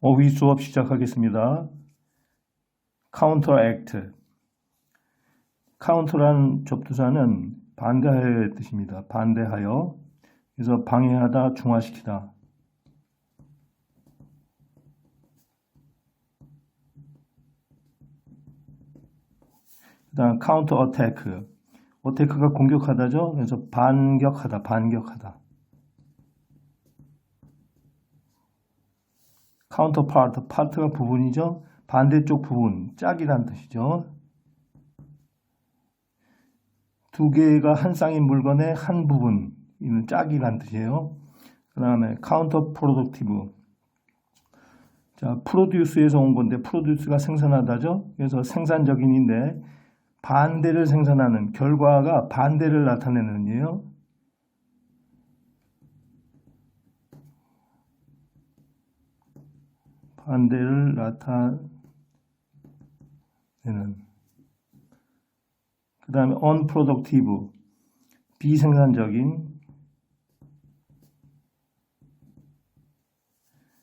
어휘 수업 시작하겠습니다. counteract. counter란 접두사는 반대하여의 뜻입니다. 반대하여. 그래서 방해하다, 중화시키다. 그 다음 counter. 어태크가 공격하다죠. 그래서 반격하다, 반격하다. Counterpart, part가 부분이죠. 반대쪽 부분, 짝이란 뜻이죠. 두 개가 한 쌍인 물건의 한 부분, 이는 짝이란 뜻이에요. 그 다음에 counterproductive. 자, 프로듀스에서 온 건데, 프로듀스가 생산하다죠. 그래서 생산적인인데, 반대를 생산하는 결과가 반대를 나타내는 의미예요. 반대를 나타내는 그 다음에 unproductive 비생산적인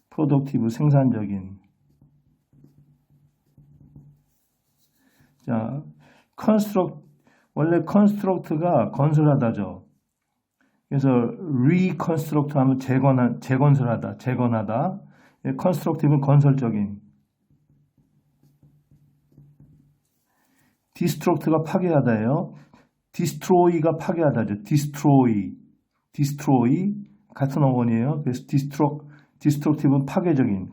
productive 생산적인 자 construct 원래 construct가 건설하다죠. 그래서 reconstruct 하면 재건 재건설하다, 재건하다. Constructive는 건설적인. destruct가 파괴하다예요. destroy가 파괴하다죠. destroy, destroy 같은 어원이에요. 그래서 destruct, destructive는 파괴적인,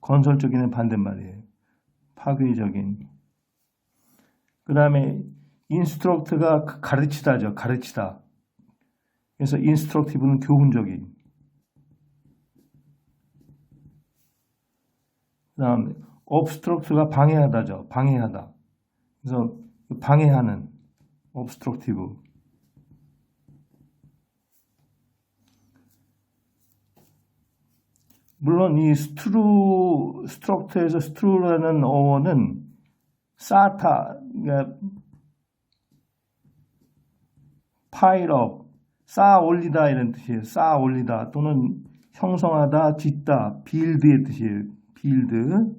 건설적인의 반대말이에요. 파괴적인. 그 다음에 instruct가 가르치다죠. 가르치다. 그래서 instructive는 교훈적인. 그 다음에 obstruct가 방해하다죠. 방해하다. 그래서 방해하는 obstructive. 물론 이 스트루, 스트럭트에서 스트루라는 어원은 쌓다, 그러니까 파일업, 쌓아 올리다 이런 뜻이에요. 쌓아 올리다 또는 형성하다, 짓다, 빌드의 뜻이에요. 빌드.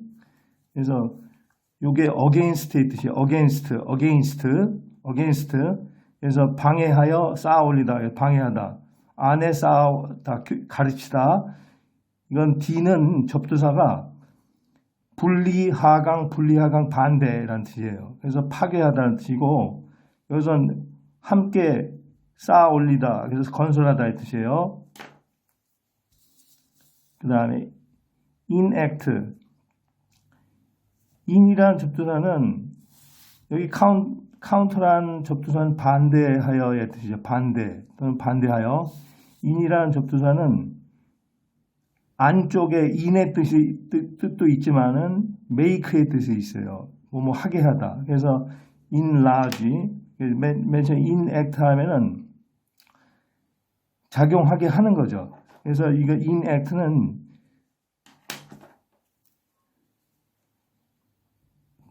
그래서 요게 against의 뜻이에요. against, against, against. 그래서 방해하여 쌓아 올리다, 방해하다. 안에 쌓아다, 가르치다. 이건 D는 접두사가 분리, 하강, 분리, 하강, 반대라는 뜻이에요. 그래서 파괴하다는 뜻이고, 여기서는 함께 쌓아 올리다, 그래서 건설하다의 뜻이에요. 그 다음에 enact. in이라는 접두사는 여기 count, counter란 접두사는 반대하여의 뜻이죠. 반대 또는 반대하여. in이라는 접두사는 안쪽에 in의 뜻이 뜻 도 있지만은 make의 뜻이 있어요. 뭐 뭐 하게 하다. 그래서 enlarge 맨, 맨 처음 enact 하면은 작용하게 하는 거죠. 그래서 이거 enact는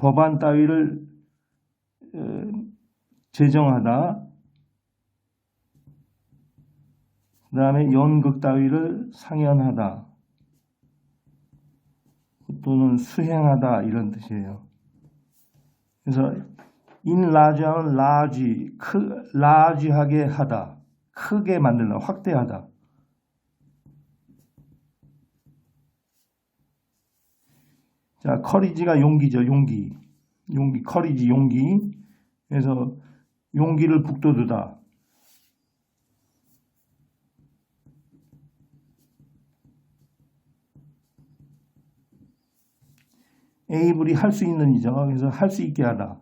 법안 따위를 제정하다. 그 다음에 연극 따위를 상연하다. 또는 수행하다 이런 뜻이에요. 그래서 인라지하면 라지, 크, 라지하게 하다, 크게 만들다, 확대하다. 자, 커리지가 용기죠, 용기. 용기, 커리지, 용기. 그래서 용기를 북돋우다. 에이블이 할 수 있는 이죠. 그래서 할 수 있게 하다.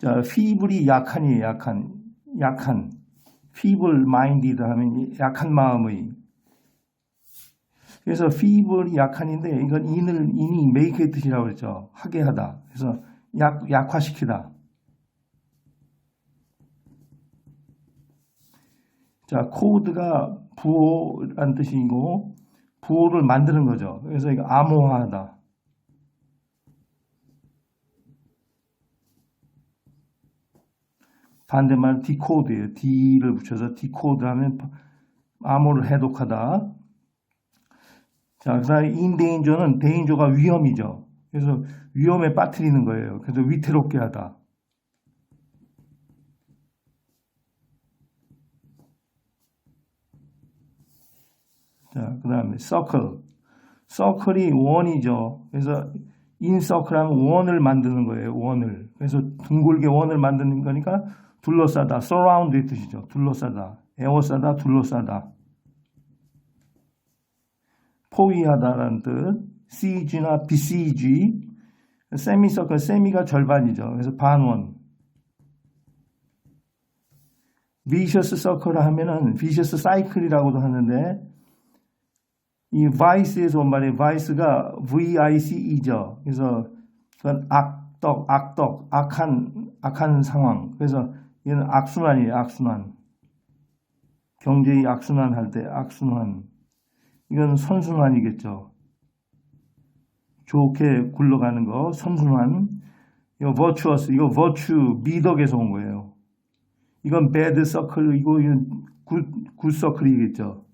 자, feeble이 약한이에요, 약한. 약한. Feeble minded 하면 약한 마음의. 그래서 feeble이 약한인데 이건 인을 인이 make의 뜻이라고 그랬죠. 하게 하다. 그래서 약 약화시키다. 자, 코드가 부호란 뜻이고 부호를 만드는 거죠. 그래서 이거 암호화하다. 반대말 디코드예요. D를 붙여서 디코드 하면 암호를 해독하다. 자, 그 다음에 인데인저는 데인저가 위험이죠. 그래서 위험에 빠뜨리는 거예요. 그래서 위태롭게 하다. 자, 그 다음에 서클. 서클이 원이죠. 그래서 인서클 하면 원을 만드는 거예요. 원을. 그래서 둥글게 원을 만드는 거니까 둘러싸다. surround의 뜻이죠. 둘러싸다. 에워싸다, 둘러싸다. 포위하다라는 뜻. siege나 besiege. 세미서클, 세미가 절반이죠. 그래서 반원. vicious circle 하면은 vicious cycle이라고도 하는데 이 vice에서 온 말이 vice가 vice죠. 그래서 악덕, 악덕, 악한, 악한 상황. 그래서 얘는 악순환이에요. 악순환. 경제의 악순환 할 때 악순환. 이건 선순환이겠죠. 좋게 굴러가는 거, 선순환. 이거 virtuous, 이거 virtue, 미덕에서 온 거예요. 이건 bad circle, 이거 이건 good, good circle이겠죠.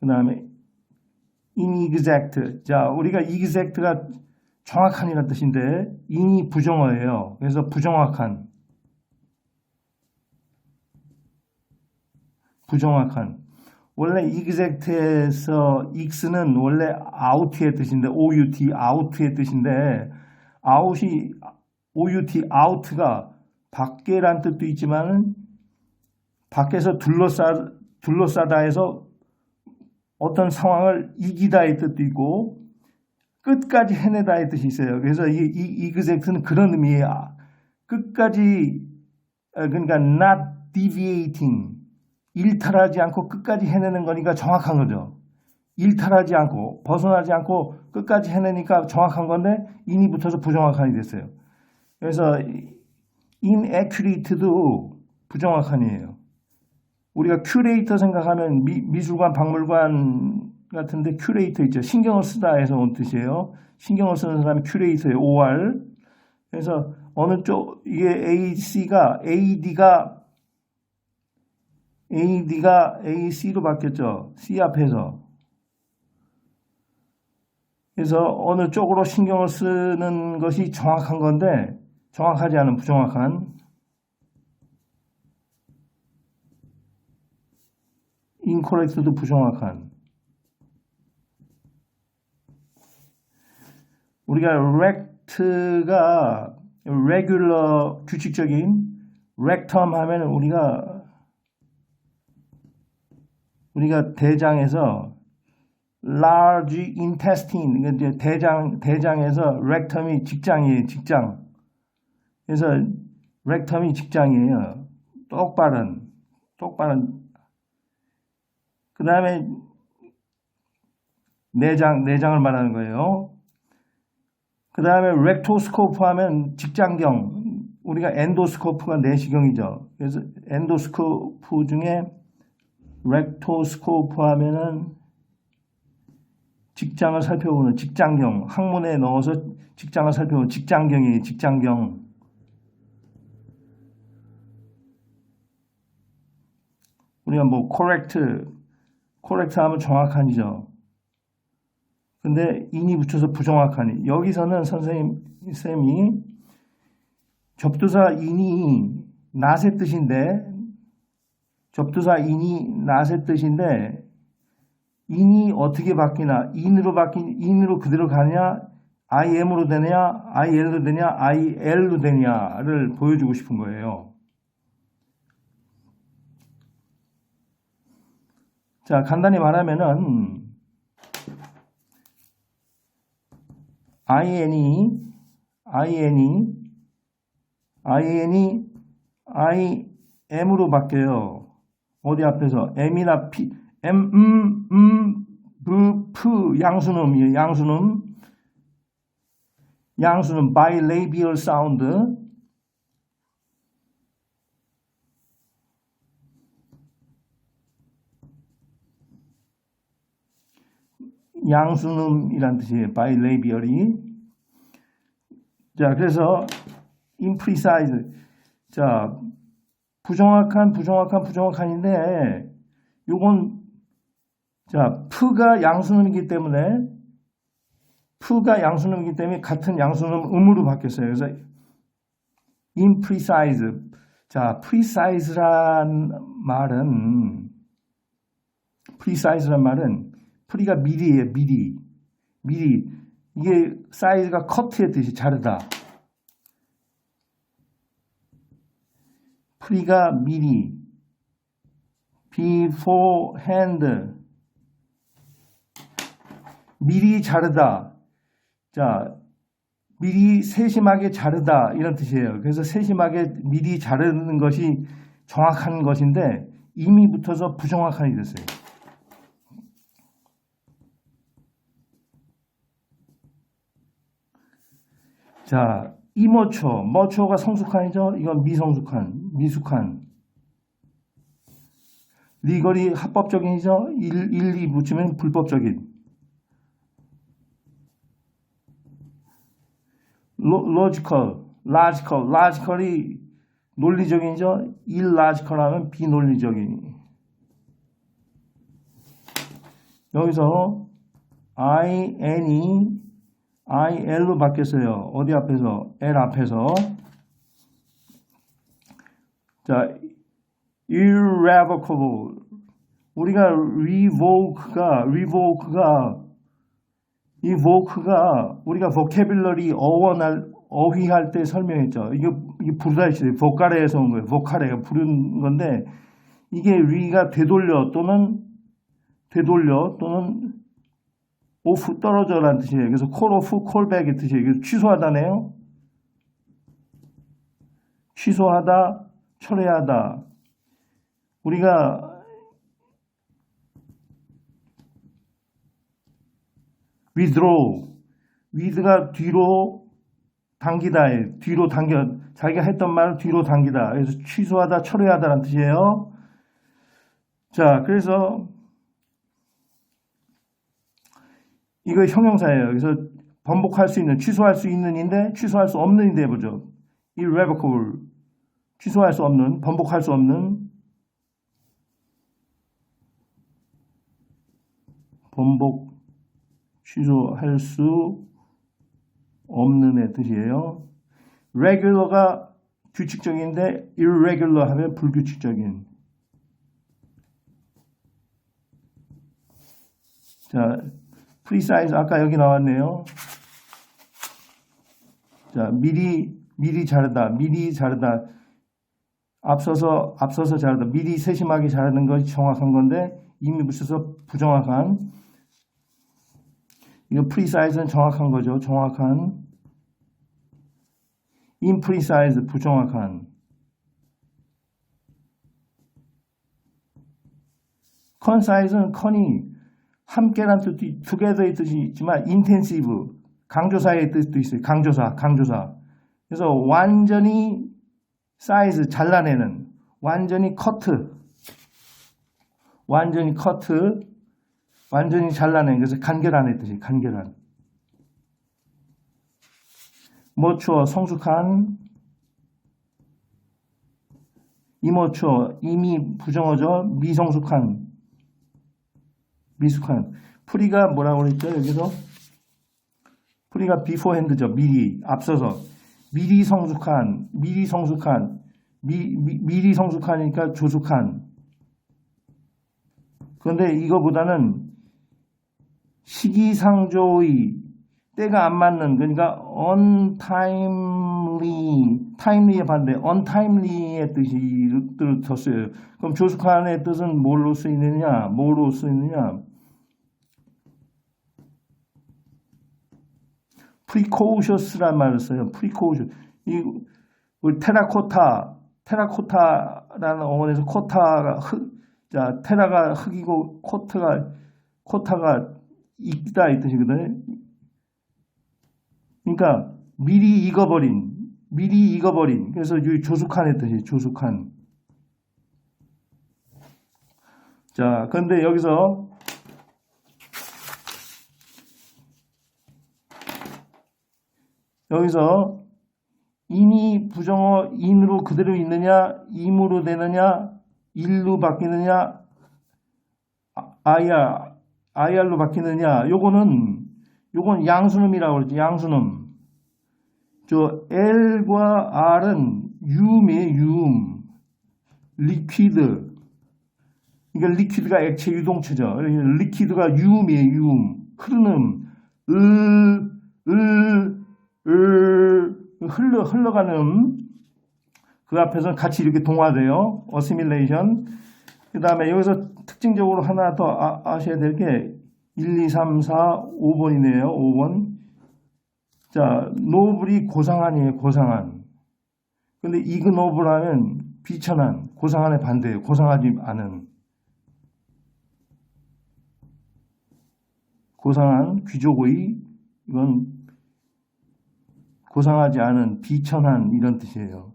그 다음에 inexact. 자, 우리가 exact가 정확한이라는 뜻인데 in이 부정어예요. 그래서 부정확한. 부정확한. 원래 exact에서 x는 원래 out의 뜻인데 out, out의 뜻인데 out이 out, out가 밖에란 뜻도 있지만은 밖에서 둘러싸 둘러싸다 해서 어떤 상황을 이기다의 뜻도 있고 끝까지 해내다 의 뜻이 있어요. 그래서 이, 이 exact는 그런 의미예요. 끝까지 어, 그러니까 not deviating 일탈하지 않고 끝까지 해내는 거니까 정확한 거죠. 일탈하지 않고 벗어나지 않고 끝까지 해내니까 정확한 건데 인이 붙어서 부정확한이 됐어요. 그래서 inaccurate도 부정확한이에요. 우리가 큐레이터 생각하면 미, 술관 박물관 같은데 큐레이터 있죠. 신경을 쓰다 해서 온 뜻이에요. 신경을 쓰는 사람이 큐레이터예요. OR. 그래서 어느 쪽 이게 AC가 AD가 AD가 AC로 바뀌었죠. C 앞에서. 그래서 어느 쪽으로 신경을 쓰는 것이 정확한 건데 정확하지 않은 부정확한 incorrect도 부정확한 우리가 rect가 regular 규칙적인 rectum 하면 우리가 우리가 대장에서 large intestine 그러니까 이제 대장 대장에서 rectum이 직장이에요 직장. 그래서 rectum이 직장이에요. 똑바른 똑바른. 그 다음에 내장, 내장을 말하는 거예요. 그 다음에 렉토스코프 하면 직장경, 우리가 엔도스코프가 내시경이죠. 그래서 엔도스코프 중에 렉토스코프 하면은 직장을 살펴보는 직장경, 학문에 넣어서 직장을 살펴보는 직장경이에요. 직장경. 우리가 뭐 correct 코렉트 하면 정확한이죠. 근데 인이 붙여서 부정확하니. 여기서는 선생님, 쌤이 접두사 인이 낫의 뜻인데, 접두사 인이 낫의 뜻인데, 인이 어떻게 바뀌나, 인으로 바뀐, 인으로 그대로 가냐, IM으로 되냐, IL로 되냐, IL로 되냐를 보여주고 싶은 거예요. 자, 간단히 말하면은 in이 in이 in이 im으로 바뀌어요. 어디 앞에서 m이나 p m 음, 음, 브, 프 양수음이에요. 양수음 양수는 bilabial sound 양수음이란 뜻이에요. 바이레이비얼이. 자, 그래서 imprecise. 자, 부정확한, 부정확한, 부정확한인데, 요건, 자, 프가 양수놈이기 때문에, 프가 양수놈이기 때문에 같은 양수놈 음으로 바뀌었어요. 그래서 imprecise. 자, precise란 말은, precise란 말은, 프리가 미리예요, 미리. 미리. 이게 사이즈가 커트의 뜻이 자르다. 프리가 미리. beforehand. 미리 자르다. 자, 미리 세심하게 자르다. 이런 뜻이에요. 그래서 세심하게 미리 자르는 것이 정확한 것인데 이미 붙어서 부정확한이 됐어요. 자, 이모초, 머초가 성숙한이죠? 이건 미성숙한, 미숙한. 리거리 합법적인이죠? 1, 1, 2 붙이면 불법적인. 로, 로지컬, 라지컬, 라지컬이 논리적인이죠? 일라지컬 하면 비논리적인. 여기서 I, N이 IL로 바뀌었어요. 어디 앞에서? L 앞에서. 자, irrevocable. 우리가 revoke가, revoke가, 이 voke가 우리가 vocabulary 어원할, 어휘할 때 설명했죠. 이게, 이게 부르다 시대 보카레에서 온 거예요. 보카레가 부른 건데, 이게 re가 되돌려 또는 되돌려 또는 오프 떨어져라는 뜻이에요. 그래서 콜 오프 콜백의 뜻이에요. 그래서 취소하다네요. 취소하다, 철회하다. 우리가 withdraw, with가 뒤로 당기다에 뒤로 당겨 자기가 했던 말을 뒤로 당기다. 그래서 취소하다, 철회하다라는 뜻이에요. 자, 그래서 이거 형용사예요. 그래서 번복할 수 있는, 취소할 수 있는인데 취소할 수 없는인데 해보죠. irrevocable. 취소할 수 없는, 번복할 수 없는, 번복, 취소할 수 없는의 뜻이에요. regular가 규칙적인데 irregular 하면 불규칙적인. 자, precise 아까 여기 나왔네요. 자, 미리 미리 자르다, 미리 자르다. 앞서서 앞서서 자르다, 미리 세심하게 자르는 것이 정확한 건데 이미 붙여서 부정확한. 이거 precise는 정확한 거죠. 정확한. imprecise 부정확한. concise는 con이 함께란 뜻도 together의 뜻이 있지만 intensive 강조사의 뜻도 있어요. 강조사, 강조사. 그래서 완전히 사이즈 잘라내는 완전히 커트 완전히 커트 완전히 잘라낸 그래서 간결한의 뜻이 간결한 모추어 성숙한 이모추어 이미 부정어죠 미성숙한 미숙한 프리가 뭐라고 그랬죠 여기서 프리가 비포핸드죠 미리 앞서서 미리 성숙한 미리 성숙한 미, 미, 미리 성숙하니까 조숙한 그런데 이거보다는 시기상조의 때가 안 맞는 그러니까 untimely timely의 반대 untimely의 뜻이 들었어요. 그럼 조숙한의 뜻은 뭘로 쓰이느냐? 뭐로 쓰이느냐? Precautious란 말을 써요. precautious. 이 우리 테라코타, 테라코타라는 어원에서 코타가 흙, 자 테라가 흙이고 코트가 코타가 익다 이 뜻이거든요. 그러니까 미리 익어버린, 미리 익어버린. 그래서 이 조숙한의 뜻이 조숙한. 자, 그런데 여기서 여기서 인이 부정어 인으로 그대로 있느냐, 임으로 되느냐, 일로 바뀌느냐, 아- 아야, IR로 바뀌느냐, 요거는, 요건 양수놈이라고 그러죠. 양수놈. 저 L과 R은 유음이에요, 유음. 리퀴드. 그러니까 리퀴드가 액체 유동체죠. 리퀴드가 유음이에요, 유음. 흐르는, 으, 으, 으, 흘러, 흘러가는 그 앞에서 같이 이렇게 동화돼요. 어시밀레이션. 그 다음에 여기서 특징적으로 하나 더 아, 아셔야 될 게 1, 2, 3, 4, 5번이네요. 5번. 자, 노블이 고상한이에요. 고상한. 근데 이그노블 하면 비천한, 고상한의 반대예요. 고상하지 않은. 고상한, 귀족의, 이건 고상하지 않은, 비천한 이런 뜻이에요.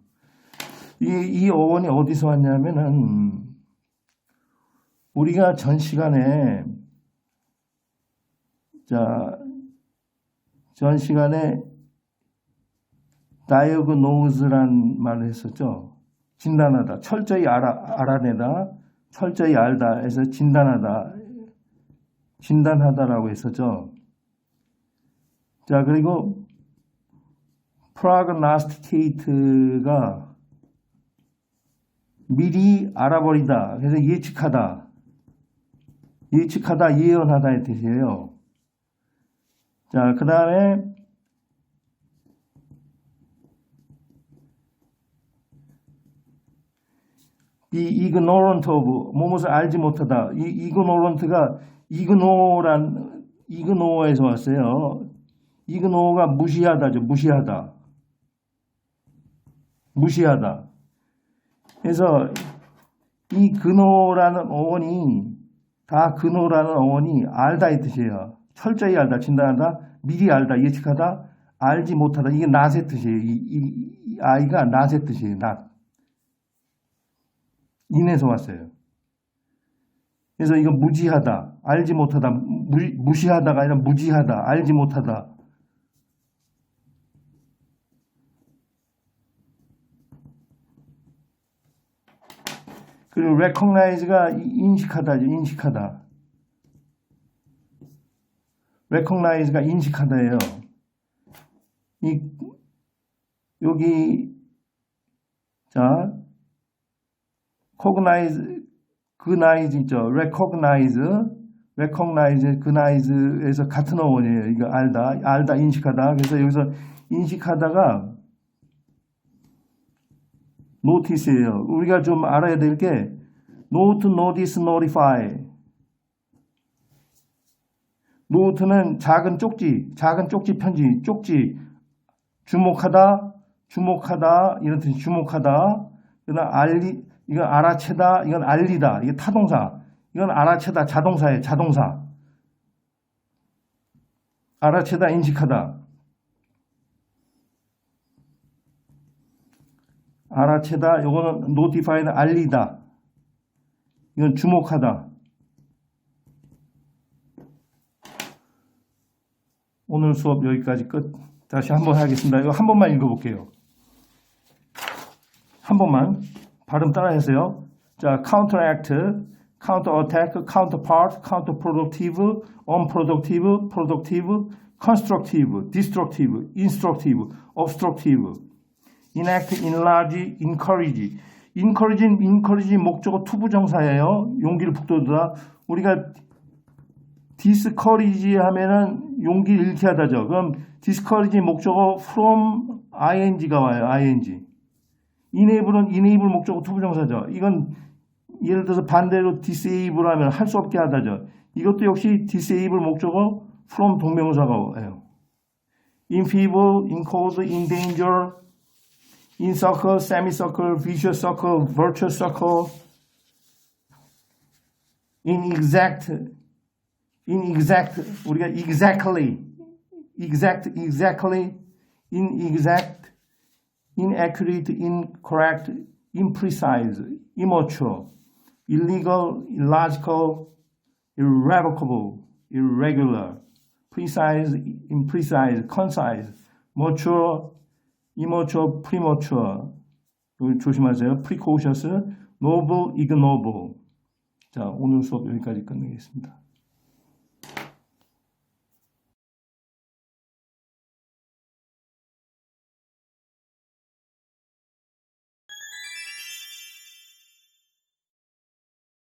이, 이 어원이 어디서 왔냐면은, 우리가 전 시간에, 자, 전 시간에 diagnose란 말을 했었죠. 진단하다. 철저히 알아, 알아내다. 철저히 알다. 해서 진단하다. 진단하다라고 했었죠. 자, 그리고 prognosticate가 미리 알아버리다. 그래서 예측하다. 예측하다, 예언하다의 뜻이에요. 자, 그 다음에 이 ignorant of 무엇을 알지 못하다. 이 ignorant가 ignore란 ignore에서 왔어요. ignore가 무시하다죠. 무시하다. 무시하다. 그래서 이 근호라는 어원이 다 근호라는 어원이 알다 이 뜻이에요. 철저히 알다, 진단하다, 미리 알다, 예측하다, 알지 못하다. 이게 낫의 뜻이에요. 이, 이- 이 아이가 낫의 뜻이에요. 낫. 인에서 왔어요. 그래서 이거 무지하다, 알지 못하다, 무, 무시하다가 아니라 무지하다, 알지 못하다. 그리고 recognize가 인식하다죠. 인식하다. recognize가 인식하다예요. 이 여기 자 cognize 그나이즈 있죠. recognize recognize 그나이즈에서 같은 어원이에요. 이거 알다 알다 인식하다. 그래서 여기서 인식하다가 notice예요. 우리가 좀 알아야 될 게 note, notice, notify. note는 작은 쪽지, 작은 쪽지 편지, 쪽지 주목하다, 주목하다 이런 뜻이 주목하다. 그다음 알리 이건 알아채다, 이건 알리다. 이게 타동사. 이건 알아채다 자동사예요. 자동사. 알아채다 인식하다. 알아채다. 요거는 notify는 알리다. 이건 주목하다. 오늘 수업 여기까지 끝. 다시 한번 하겠습니다. 이거 한 번만 읽어볼게요. 한 번만 발음 따라하세요. 자, counteract, counterattack, counterpart, counterproductive, unproductive, productive, constructive, destructive, instructive, obstructive. Enact, enlarge, encourage. encourage는 encourage 목적어 투부정사예요. 용기를 북돋우다. 우리가 discourage 하면은 용기를 잃게 하다죠. 그럼 discourage 목적어 from ing가 와요. ing. enable은 enable 목적어 투부정사죠. 이건 예를 들어서 반대로 disable 하면 할 수 없게 하다죠. 이것도 역시 disable 목적어 from 동명사가 와요. in feeble, in cold, in danger, in circle, semicircle, vicious circle, virtuous circle, in exact, in exact, 우리가 exactly, exact, exactly, inexact, inaccurate, incorrect, imprecise, immature, illegal, illogical, irrevocable, irregular, precise, imprecise, concise, mature, premature. 여기 조심하세요. precocious, noble, ignoble. 자, 오늘 수업 여기까지 끝내겠습니다.